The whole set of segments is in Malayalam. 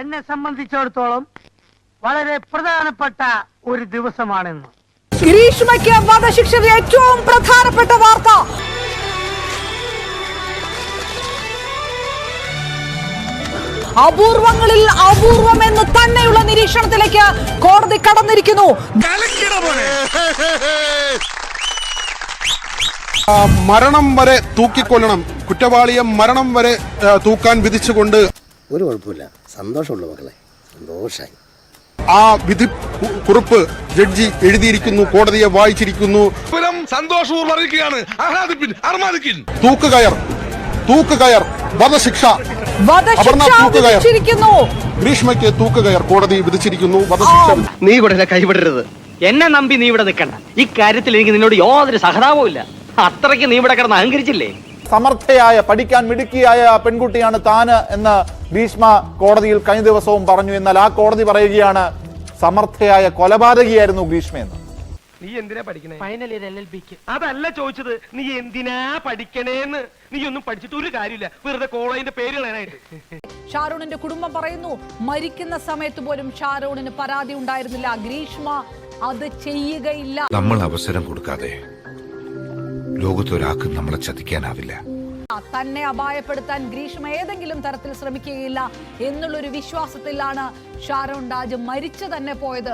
എന്നെ സംബന്ധിച്ചിടത്തോളം വളരെ പ്രധാനപ്പെട്ട ഒരു ദിവസമാണെന്ന്. ഗ്രീഷ്മയ്ക്ക് വധശിക്ഷ ഏറ്റവും പ്രധാനപ്പെട്ട വാർത്ത. അപൂർവങ്ങളിൽ അപൂർവം എന്ന് തന്നെയുള്ള നിരീക്ഷണത്തിലേക്ക് കോടതി കടന്നിരിക്കുന്നു. മരണം വരെ തൂക്കിക്കൊല്ലണം. കുറ്റവാളിയെ മരണം വരെ തൂക്കാൻ വിധിച്ചുകൊണ്ട് ഒരു കുഴപ്പമില്ല. സന്തോഷമുള്ളൂ മക്കളെ. സന്തോഷമായി ആ വിധി കുറിപ്പ് ജഡ്ജി എഴുതിയിരിക്കുന്നു കോടതിയെ വായിച്ചിരിക്കുന്നു. പുരം സന്തോഷപൂർവം അറിയിക്കുകയാണ്. തൂക്കുകയർ തൂക്കുകയർ വധശിക്ഷ. ഗ്രീഷ്മയ്ക്ക് തൂക്കുകയർ കോടതി വിധിച്ചിരിക്കുന്നു വധശിക്ഷ വിധി- നീ ഇവിടെ കൈവിടരുത്. എന്നെ നമ്പി നീ ഇവിടെ നിൽക്കണ്ട. ഇക്കാര്യത്തിൽ എനിക്ക് നിന്നോട് യാതൊരു സഹതാപവും ഇല്ല അത്രയ്ക്ക് നീ ഇവിടെ കിടന്ന് അഹങ്കരിച്ചില്ലേ? സമർത്ഥയായ പഠിക്കാൻ മിടുക്കിയായ പെൺകുട്ടിയാണ് താന് എന്ന് ഭീഷ്മ കോടതിയിൽ കഴിഞ്ഞ ദിവസവും പറഞ്ഞു. എന്നാൽ ആ കോടതി പറയുകയാണ് സമർത്ഥയായ കൊലപാതകിയായിരുന്നു ഭീഷ്മ എന്ന്. നീ എന്തിനാ പഠിക്കണേ? ഫൈനൽ ഇയർ എൽ എൽ ബിക്ക് അതല്ല ചോദിച്ചത് നീ എന്തിനാ പഠിക്കണേന്ന്? നീ ഒന്നും പഠിച്ചിട്ട് ഒരു കാര്യമില്ല. വെറുതെ കോളേജിന്റെ പേര് കളയാനായിട്ട്. ഷാരൂണിന്റെ കുടുംബം പറയുന്നു മരിക്കുന്ന സമയത്ത് പോലും ഷാരൂണിന് പരാതി ഉണ്ടായിരുന്നില്ല. ഗ്രീഷ്മ അത് ചെയ്യുകയില്ല. നമ്മൾ അവസരം കൊടുക്കാതെ ലോകത്തൊരാൾക്കും നമ്മളെ ചതിക്കാനാവില്ല. തന്നെ അപായപ്പെടുത്താൻ ഗ്രീഷ്മ ഏതെങ്കിലും തരത്തിൽ ശ്രമിക്കുകയില്ല എന്നുള്ളൊരു വിശ്വാസത്തിലാണ് ഷാരോൺ രാജ് മരിച്ചു തന്നെ പോയത്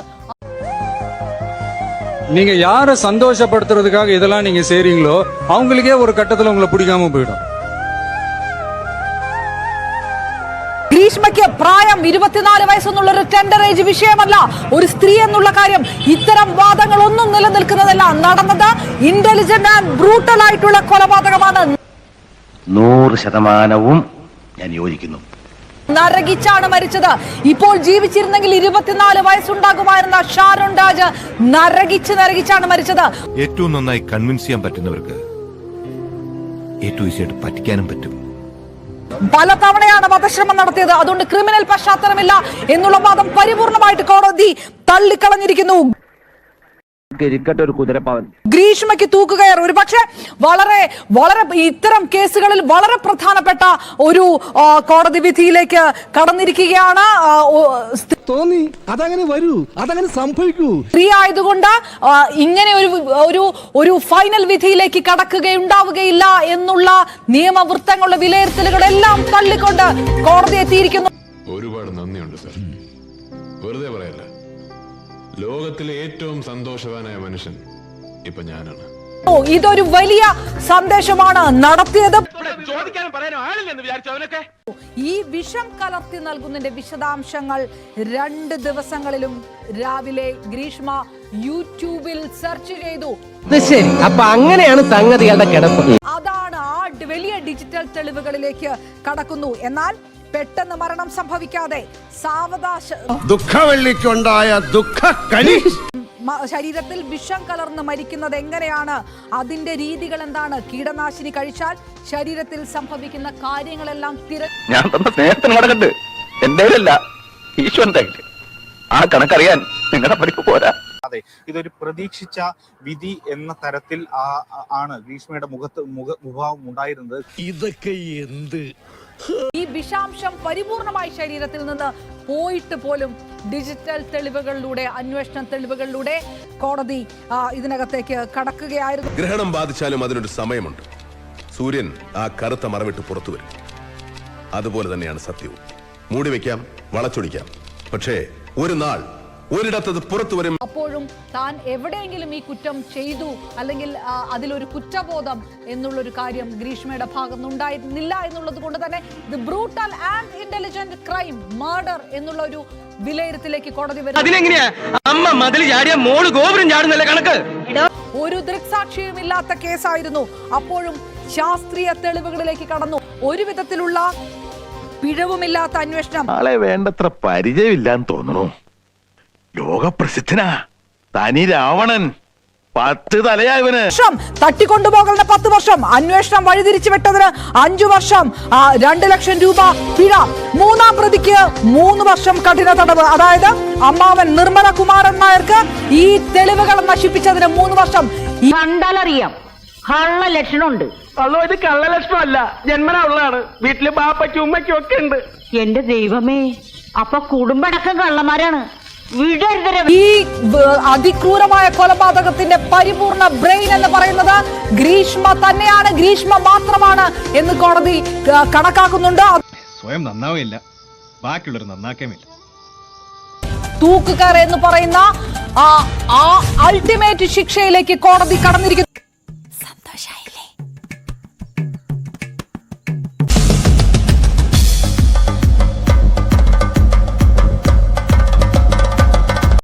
நீங்க யாரை சந்தோஷப்படுத்துறதுக்காக இதெல்லாம் நீங்க செய்றீங்களோ அவங்களுக்கே ஒரு கட்டத்துல உங்களை பிடிக்காம போயிடும் ഗ്രീഷ്മയ്ക്ക് പ്രായം ഇരുപത്തിനാല് വയസ്സെന്നുള്ള ഒരു ടെൻഡർ ഏജ് വിഷയമല്ല ഒരു സ്ത്രീ എന്നുള്ള കാര്യം ഇത്തരം വാദങ്ങളൊന്നും നിലനിൽക്കുന്നതല്ല നടന്നത് ഇന്റലിജന്റ് ആൻഡ് ബ്രൂട്ടൽ ആയിട്ടുള്ള കൊലപാതകമാണ് നൂറ് ശതമാനവും ഞാൻ യോജിക്കുന്നു. നരകിച്ചാണ് മരിച്ചത്. ഇപ്പോൾ ജീവിച്ചിരുന്നെങ്കിൽ ഇരുപത്തിനാല് വയസ്സുണ്ടാകുമായിരുന്ന ഷാരോൺ രാജ് നരകിച്ച് നരകിച്ചാണ് മരിച്ചത്. ഏറ്റവും നന്നായി കൺവിൻസ് ചെയ്യാൻ പറ്റുന്നവർക്ക് ഏറ്റവും ഈസിയായിട്ട് പറ്റിക്കാനും പറ്റും. പലതവണയാണ് വധശ്രമം നടത്തിയത്. അതുകൊണ്ട് ക്രിമിനൽ പശ്ചാത്തലമില്ല. എന്നുള്ള വാദം പരിപൂർണമായിട്ട് കോടതി തള്ളിക്കളഞ്ഞിരിക്കുന്നു. ഒരു കുതിരപ്പാവൻ. ഗ്രീഷ്മയ്ക്ക് തൂക്കുകയർ ഒരു പക്ഷേ വളരെ വളരെ ഇത്തരം കേസുകളിൽ വളരെ പ്രധാനപ്പെട്ട ഒരു കോടതി വിധിയിലേക്ക് കടന്നിരിക്കുകയാണ് തോന്നി അതങ്ങനെ വരൂ അതങ്ങനെ സംഭവിക്കൂ. സ്ത്രീ ആയതുകൊണ്ട് ഇങ്ങനെ ഒരു ഒരു ഒരു ഫൈനൽ വിധിയിലേക്ക് കടക്കുകയുണ്ടാവുകയില്ല എന്നുള്ള നിയമവൃത്തങ്ങളുടെ വിലയിരുത്തലുകളെല്ലാം തള്ളിക്കൊണ്ട് കോടതി എത്തിയിരിക്കുന്നു. ഒരുപാട് നന്ദിയുണ്ട് സർ. വെറുതെ പറയല്ല. ലോകത്തിലെ ഏറ്റവും സന്തോഷവാനായ മനുഷ്യൻ ഇപ്പൊ ഞാനാണ്. ഓ, ഇതൊരു വലിയ സന്ദേശമാണ് നടത്തിയത്. ചോദിക്കാനും പറയാനും ആളില്ലെന്ന് വിചാരിച്ചു അവനൊക്കെ? ഈ വിഷം കലർത്തി നൽകുന്നതിന്റെ വിശദാംശങ്ങൾ രണ്ട് ദിവസങ്ങളിലും രാവിലെ ഗ്രീഷ്മ യൂട്യൂബിൽ സെർച്ച് ചെയ്തു. ശരി. അപ്പൊ അങ്ങനെയാണ് സംഗതികളുടെ കിടപ്പ്. അതാണ് ആ വലിയ ഡിജിറ്റൽ തെളിവുകളിലേക്ക് കടക്കുന്നു. എന്നാൽ പെട്ടെന്ന് മരണം സംഭവിക്കാതെ സാവകാശ ദുഃഖവെള്ളിക്കുണ്ടായ ശരീരത്തിൽ വിഷം കലർന്ന് മരിക്കുന്നത് എങ്ങനെയാണ്? അതിന്റെ രീതികൾ എന്താണ്? കീടനാശിനി കഴിച്ചാൽ ശരീരത്തിൽ സംഭവിക്കുന്ന കാര്യങ്ങളെല്ലാം തിര ഞാൻ തന്ന സ്നേഹത്തിന് എന്റെ ഈശ്വരന്റെ. ആ കണക്കറിയാൻ നിങ്ങളുടെ പഠിപ്പ് പോരാ. അതെ ഇതൊരു പ്രതീക്ഷിച്ച വിധി എന്ന തരത്തിൽ ആ- ആ- ആണ് ഭീഷ്മയുടെ മുഖത്ത് മുഖ മുഖാവം ഉണ്ടായിരുന്നത്. ഇതൊക്കെ എന്ത് ഈ വിഷാംശം പരിപൂർണമായി ശരീരത്തിൽ നിന്ന് പോയിട്ട് പോലും ഡിജിറ്റൽ തെളിവുകളിലൂടെ അന്വേഷണ തെളിവുകളിലൂടെ കോടതി ഇതിനകത്തേക്ക് കടക്കുകയായിരുന്നു. ഗ്രഹണം ബാധിച്ചാലും അതിനൊരു സമയമുണ്ട്. സൂര്യൻ ആ കറുത്ത മറവിട്ട് പുറത്തു വരും. അതുപോലെ തന്നെയാണ് സത്യവും. മൂടി വെക്കാം വളച്ചൊടിക്കാം. പക്ഷേ ഒരു നാൾ ഒരിടത്തത് പുറത്തു വരും. അപ്പോഴും താൻ എവിടെയെങ്കിലും ഈ കുറ്റം ചെയ്തു അല്ലെങ്കിൽ അതിലൊരു കുറ്റബോധം എന്നുള്ളൊരു കാര്യം ഗ്രീഷ്മയുടെ ഭാഗത്തുനിന്ന് ഉണ്ടായിരുന്നില്ല എന്നുള്ളത് കൊണ്ട് തന്നെ ഇത് brutal and intelligent crime murder എന്നുള്ള ഒരു വിലയിരുത്തലേക്ക് കോടതി വരും അതിനെങ്ങനെയാ? അമ്മ മതിൽ ചാടിയ മോൾ ഗോപുരം ചാടുന്നല്ലേ കണക്ക്? ഒരു ദൃക്സാക്ഷിയും ഇല്ലാത്ത കേസായിരുന്നു. അപ്പോഴും ശാസ്ത്രീയ തെളിവുകളിലേക്ക് കടന്നു. ഒരു വിധത്തിലുള്ള പിഴവുമില്ലാത്ത അന്വേഷണം. ആളെ വേണ്ടത്ര പരിചയമില്ലാന്ന് തോന്നുന്നു ലോകപ്രസിദ്ധനാ. തനി രാവണൻ പത്ത് തലയാ ഇവന്. വർഷം തട്ടിക്കൊണ്ടുപോകലിന് പത്ത് വർഷം. അന്വേഷണം വഴിതിരിച്ചു വിട്ടതിന് അഞ്ചു വർഷം. രണ്ട് ലക്ഷം രൂപ പിഴ. മൂന്നാം പ്രതിക്ക് മൂന്ന് വർഷം കഠിന തടവ്. അതായത് അമ്മാവൻ നിർമ്മല കുമാരൻ നായർക്ക് ഈ തെളിവുകൾ നശിപ്പിച്ചതിന് മൂന്ന് വർഷം. കണ്ടാലറിയാം. കള്ള ലക്ഷണമുണ്ട്. അല്ലോ ഇത് കള്ള ലക്ഷണമല്ല. ജന്മനാ ഉള്ളതാണ് വീട്ടിൽ ബാപ്പയ്ക്കും ഉമ്മയ്ക്കും ഒക്കെ ഉണ്ട്. എന്റെ ദൈവമേ അപ്പൊ കുടുംബടക്കം കള്ളന്മാരാണ്. ഈ അതിക്രൂരമായ കൊലപാതകത്തിന്റെ പരിപൂർണ ബ്രെയിൻ എന്ന് പറയുന്നത് ഗ്രീഷ്മ തന്നെയാണ്. ഗ്രീഷ്മ മാത്രമാണ് എന്ന് കോടതി കണക്കാക്കുന്നുണ്ട്. സ്വയം നന്നാവില്ല ബാക്കിയുള്ളവർ നന്നാക്കേമില്ല. തൂക്കുകയറ എന്ന് പറയുന്ന ആ അൾട്ടിമേറ്റ് ശിക്ഷയിലേക്ക് കോടതി കടന്നിരിക്കുന്നു.